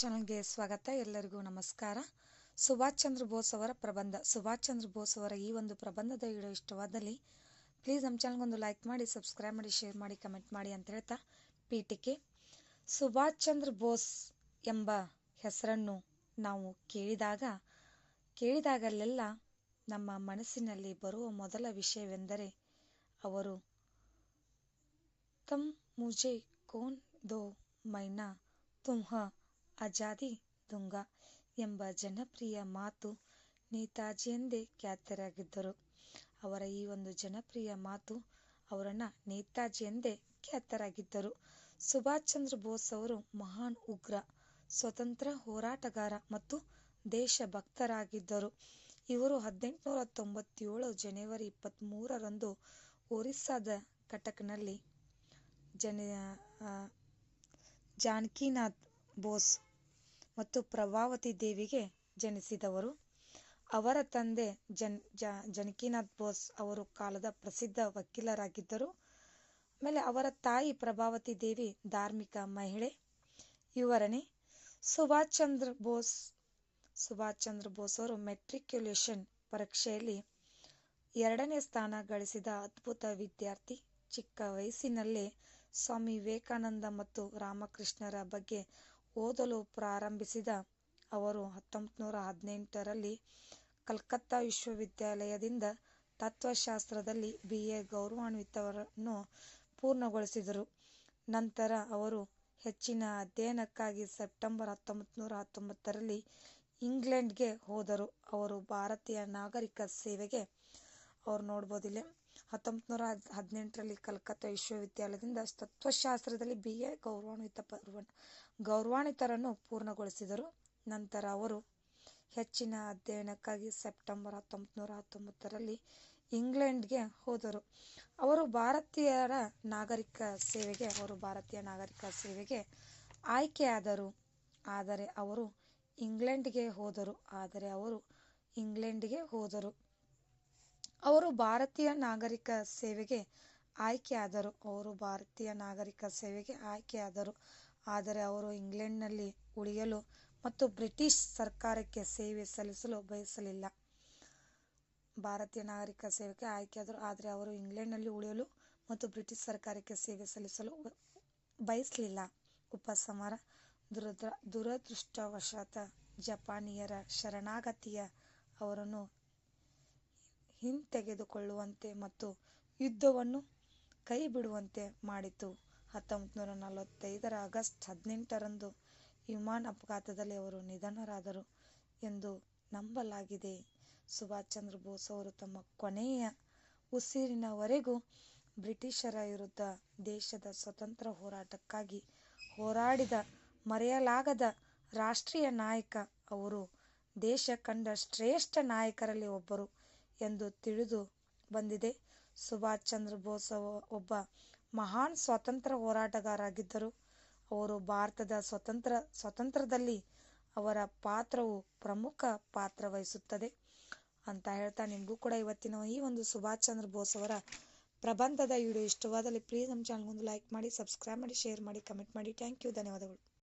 ಚಾನಲ್ಗೆ ಸ್ವಾಗತ. ಎಲ್ಲರಿಗೂ ನಮಸ್ಕಾರ. ಸುಭಾಷ್ ಚಂದ್ರ ಬೋಸ್ ಅವರ ಪ್ರಬಂಧ. ಸುಭಾಷ್ ಚಂದ್ರ ಬೋಸ್ ಅವರ ಈ ಒಂದು ಪ್ರಬಂಧದ ವಿಡಿಯೋ ಇಷ್ಟವಾದಲ್ಲಿ ಪ್ಲೀಸ್ ನಮ್ಮ ಚಾನಲ್ಗೊಂದು ಲೈಕ್ ಮಾಡಿ, ಸಬ್ಸ್ಕ್ರೈಬ್ ಮಾಡಿ, ಶೇರ್ ಮಾಡಿ, ಕಮೆಂಟ್ ಮಾಡಿ ಅಂತ ಹೇಳ್ತಾ ಪೀಠಿಕೆ. ಸುಭಾಷ್ ಚಂದ್ರ ಬೋಸ್ ಎಂಬ ಹೆಸರನ್ನು ನಾವು ಕೇಳಿದಾಗ, ಕೇಳಿದಾಗಲೆಲ್ಲ ನಮ್ಮ ಮನಸ್ಸಿನಲ್ಲಿ ಬರುವ ಮೊದಲ ವಿಷಯವೆಂದರೆ ಅವರು ತಮ್ ಮುಜೆ ಕೋನ್ ದೋ ಮೈನಾ ತುಮ್ಹ ಆಜಾದಿ ದುಂಗ ಎಂಬ ಜನಪ್ರಿಯ ಮಾತು ನೇತಾಜಿ ಎಂದೇ ಖ್ಯಾತರಾಗಿದ್ದರು. ಅವರ ಈ ಒಂದು ಜನಪ್ರಿಯ ಮಾತು ಅವರನ್ನು ನೇತಾಜಿ ಎಂದೇ ಖ್ಯಾತರಾಗಿದ್ದರು. ಸುಭಾಷ್ ಚಂದ್ರ ಬೋಸ್ ಅವರು ಮಹಾನ್ ಉಗ್ರ, ಸ್ವತಂತ್ರ ಹೋರಾಟಗಾರ ಮತ್ತು ದೇಶಭಕ್ತರಾಗಿದ್ದರು. ಇವರು ಹದಿನೆಂಟುನೂರ ತೊಂಬತ್ತೇಳು ಜನವರಿ ಇಪ್ಪತ್ತ್ಮೂರರಂದು ಒರಿಸ್ಸಾದ ಕಟಕ್ನಲ್ಲಿ ಜನ ಜಾನಕಿನಾಥ್ ಬೋಸ್ ಮತ್ತು ಪ್ರಭಾವತಿ ದೇವಿಗೆ ಜನಿಸಿದವರು. ಅವರ ತಂದೆ ಜನ್ ಜಾನಕಿನಾಥ್ ಬೋಸ್ ಅವರು ಕಾಲದ ಪ್ರಸಿದ್ಧ ವಕೀಲರಾಗಿದ್ದರು. ಆಮೇಲೆ ಅವರ ತಾಯಿ ಪ್ರಭಾವತಿ ದೇವಿ ಧಾರ್ಮಿಕ ಮಹಿಳೆ. ಇವರನೇ ಸುಭಾಷ್ ಚಂದ್ರ ಬೋಸ್, ಸುಭಾಷ್ ಚಂದ್ರ ಬೋಸ್ ಅವರು ಮೆಟ್ರಿಕ್ಯುಲೇಷನ್ ಪರೀಕ್ಷೆಯಲ್ಲಿ ಎರಡನೇ ಸ್ಥಾನ ಗಳಿಸಿದ ಅದ್ಭುತ ವಿದ್ಯಾರ್ಥಿ. ಚಿಕ್ಕ ವಯಸ್ಸಿನಲ್ಲೇ ಸ್ವಾಮಿ ವಿವೇಕಾನಂದ ಮತ್ತು ರಾಮಕೃಷ್ಣರ ಬಗ್ಗೆ ಓದಲು ಪ್ರಾರಂಭಿಸಿದ ಅವರು ಹತ್ತೊಂಬತ್ತು ನೂರ ಹದಿನೆಂಟರಲ್ಲಿ ಕಲ್ಕತ್ತಾ ವಿಶ್ವವಿದ್ಯಾಲಯದಿಂದ ತತ್ವಶಾಸ್ತ್ರದಲ್ಲಿ ಬಿ ಎ ಗೌರವಾನ್ವಿತವನ್ನು ಪೂರ್ಣಗೊಳಿಸಿದರು. ನಂತರ ಅವರು ಹೆಚ್ಚಿನ ಅಧ್ಯಯನಕ್ಕಾಗಿ ಸೆಪ್ಟೆಂಬರ್ ಹತ್ತೊಂಬತ್ತು ನೂರ ಹತ್ತೊಂಬತ್ತರಲ್ಲಿ ಇಂಗ್ಲೆಂಡ್ಗೆ ಹೋದರು. ಅವರು ಭಾರತೀಯ ನಾಗರಿಕ ಸೇವೆಗೆ ಹತ್ತೊಂಬತ್ತು ನೂರ ಹದಿನೆಂಟರಲ್ಲಿ ಕಲ್ಕತ್ತಾ ವಿಶ್ವವಿದ್ಯಾಲಯದಿಂದ ತತ್ವಶಾಸ್ತ್ರದಲ್ಲಿ ಬಿ ಎ ಗೌರವಾನ್ವಿತ ಗೌರವಾನ್ವಿತರನ್ನು ಪೂರ್ಣಗೊಳಿಸಿದರು. ನಂತರ ಅವರು ಹೆಚ್ಚಿನ ಅಧ್ಯಯನಕ್ಕಾಗಿ ಸೆಪ್ಟೆಂಬರ್ ಹತ್ತೊಂಬತ್ತು ನೂರ ಹತ್ತೊಂಬತ್ತರಲ್ಲಿ ಇಂಗ್ಲೆಂಡ್ಗೆ ಹೋದರು. ಅವರು ಭಾರತೀಯರ ನಾಗರಿಕ ಸೇವೆಗೆ, ಅವರು ಭಾರತೀಯ ನಾಗರಿಕ ಸೇವೆಗೆ ಆಯ್ಕೆಯಾದರು. ಆದರೆ ಅವರು ಇಂಗ್ಲೆಂಡ್ಗೆ ಹೋದರು. ಆದರೆ ಅವರು ಇಂಗ್ಲೆಂಡ್ಗೆ ಹೋದರು. ಅವರು ಭಾರತೀಯ ನಾಗರಿಕ ಸೇವೆಗೆ ಆಯ್ಕೆಯಾದರು. ಅವರು ಭಾರತೀಯ ನಾಗರಿಕ ಸೇವೆಗೆ ಆಯ್ಕೆಯಾದರು. ಆದರೆ ಅವರು ಇಂಗ್ಲೆಂಡ್ನಲ್ಲಿ ಉಳಿಯಲು ಮತ್ತು ಬ್ರಿಟಿಷ್ ಸರ್ಕಾರಕ್ಕೆ ಸೇವೆ ಸಲ್ಲಿಸಲು ಬಯಸಲಿಲ್ಲ. ಭಾರತೀಯ ನಾಗರಿಕ ಸೇವೆಗೆ ಆಯ್ಕೆಯಾದರು. ಆದರೆ ಅವರು ಇಂಗ್ಲೆಂಡ್ನಲ್ಲಿ ಉಳಿಯಲು ಮತ್ತು ಬ್ರಿಟಿಷ್ ಸರ್ಕಾರಕ್ಕೆ ಸೇವೆ ಸಲ್ಲಿಸಲು ಬಯಸಲಿಲ್ಲ. ಉಪಸಂಹಾರ ದುರದ್ರ ದುರದೃಷ್ಟವಶಾತ ಜಪಾನಿಯರ ಶರಣಾಗತಿಯ ಅವರನ್ನು ಹಿಂತೆಗೆದುಕೊಳ್ಳುವಂತೆ ಮತ್ತು ಯುದ್ಧವನ್ನು ಕೈಬಿಡುವಂತೆ ಮಾಡಿತು. ಹತ್ತೊಂಬತ್ತು ನೂರ ನಲವತ್ತೈದರ ಆಗಸ್ಟ್ ಹದಿನೆಂಟರಂದು ವಿಮಾನ ಅಪಘಾತದಲ್ಲಿ ಅವರು ನಿಧನರಾದರು ಎಂದು ನಂಬಲಾಗಿದೆ. ಸುಭಾಷ್ ಚಂದ್ರ ಬೋಸ್ ಅವರು ತಮ್ಮ ಕೊನೆಯ ಉಸಿರಿನವರೆಗೂ ಬ್ರಿಟಿಷರ ವಿರುದ್ಧ ದೇಶದ ಸ್ವತಂತ್ರ ಹೋರಾಟಕ್ಕಾಗಿ ಹೋರಾಡಿದ, ಮರೆಯಲಾಗದ ರಾಷ್ಟ್ರೀಯ ನಾಯಕ ಅವರು ದೇಶ ಕಂಡ ಶ್ರೇಷ್ಠ ನಾಯಕರಲ್ಲಿ ಒಬ್ಬರು. ಎಂದು ತಿಳಿದು ಬಂದಿದೆ. ಸುಭಾಷ್ ಚಂದ್ರ ಬೋಸ್ ಒಬ್ಬ ಮಹಾನ್ ಸ್ವಾತಂತ್ರ್ಯ ಹೋರಾಟಗಾರರಾಗಿದ್ದರು. ಅವರು ಭಾರತದ ಸ್ವತಂತ್ರ ಸ್ವತಂತ್ರದಲ್ಲಿ ಅವರ ಪಾತ್ರವು ಪ್ರಮುಖ ಪಾತ್ರ ವಹಿಸುತ್ತದೆ ಅಂತ ಹೇಳ್ತಾ ನಿಮಗೂ ಕೂಡ ಇವತ್ತಿನ ಈ ಒಂದು ಸುಭಾಷ್ ಚಂದ್ರ ಬೋಸ್ ಅವರ ಪ್ರಬಂಧದ ವಿಡಿಯೋ ಇಷ್ಟವಾದಲ್ಲಿ ಪ್ಲೀಸ್ ನಮ್ಮ ಚಾನಲ್ಗೊಂದು ಲೈಕ್ ಮಾಡಿ ಸಬ್ಸ್ಕ್ರೈಬ್ ಮಾಡಿ ಶೇರ್ ಮಾಡಿ ಕಮೆಂಟ್ ಮಾಡಿ. ಥ್ಯಾಂಕ್ ಯು ಧನ್ಯವಾದಗಳು.